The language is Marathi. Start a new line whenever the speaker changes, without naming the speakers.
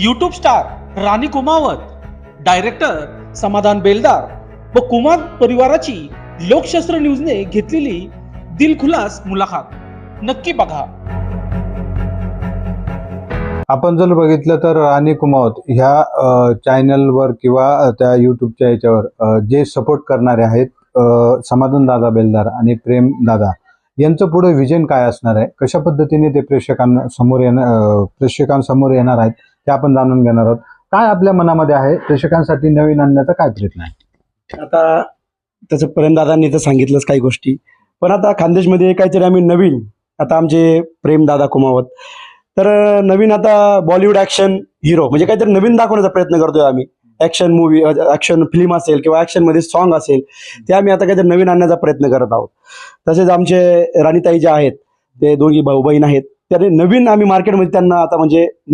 YouTube star Rani Kumawat director Samadhan Beldar व कुमार परिवाराची लोकशास्त्र न्यूजने घेतलेली दिलखुलास मुलाखत. नक्की बघा.
आपण जर बघितलं तर राणी कुमावत ह्या चॅनलवर किंवा त्या युट्यूबच्या याच्यावर जे सपोर्ट करणारे आहेत समाधान दादा बेलदार आणि प्रेम दादा यांचं पुढे विजन काय असणार आहे? कशा पद्धतीने ते प्रेक्षकांना समोर येणार प्रेक्षकांसमोर येणार आहेत? ते आपण जाणून घेणार आहोत. काय आपल्या मनामध्ये आहे? प्रेक्षकांसाठी नवीन आणण्याचा काय प्रयत्न आहे?
आता त्याचं प्रेमदादांनी तर सांगितलंच काही गोष्टी. पण आता खानदेशमध्ये काहीतरी आम्ही नवीन आता आमचे प्रेमदादा कुमावत. तर नवीन आता बॉलिवूड ॲक्शन हिरो म्हणजे काहीतरी नवीन दाखवण्याचा प्रयत्न करतोय आम्ही. ॲक्शन मूवी ॲक्शन फिल्म असेल किंवा ॲक्शनमध्ये सॉन्ग असेल ते आम्ही आता काहीतरी नवीन आणण्याचा प्रयत्न करत आहोत. तसेच आमचे राणीताई जे आहेत ते दोघी भाऊ बहीण आहेत त्याने नवीन आम्ही मार्केटमध्ये त्यांना आता म्हणजे